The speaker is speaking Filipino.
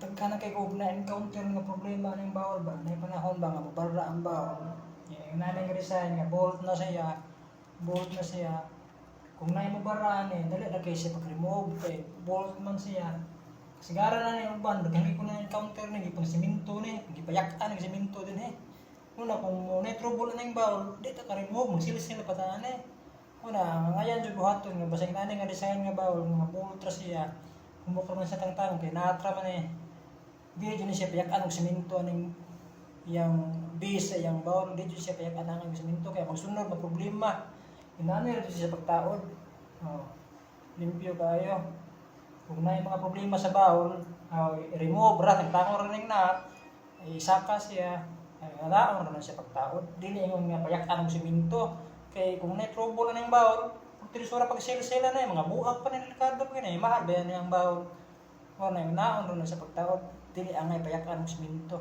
dagka na kay kog na encounter nga problema ning bawal ba? Nay panahon ba nga mabara ang bawal? Yung nanay nga resign nga bolt na siya bolt na siya. Kung nay mo baraan eh dali na kay siya pag-remove kay bolt man siya. Sigara na ni uban daghang ko na encounter ni gipang simento ni gipayak-an ng simento din eh. Una kung mo na trouble na yung bawal di ta ka-remove magsilis-sil pataan eh. Una ngayon jud buhaton nga basig nanay nga design nga bawal nga bolt ra siya. Kumukra man sa tangtang kay naatra man eh di dyan siya payak-an ng simento aning yang base yang bawal di dyan siya payak-an ng simento kaya magsunod mag problema inani ra dyan siya pagtaod oh limpyo kayo. Kung na mga problema sa bawal oh, remove ra tagtangon ra ning na. Isaka siya ay ra na siya pagtaod dili ingon nga payak-an ng simento kay kung na trouble na bawal kung tirisura pag sila-sila na yung mga buhag pa na delikado pa na mahal ba yan yung bawal o na yung naon sa pagtaod dili ang ay payak-an ng simento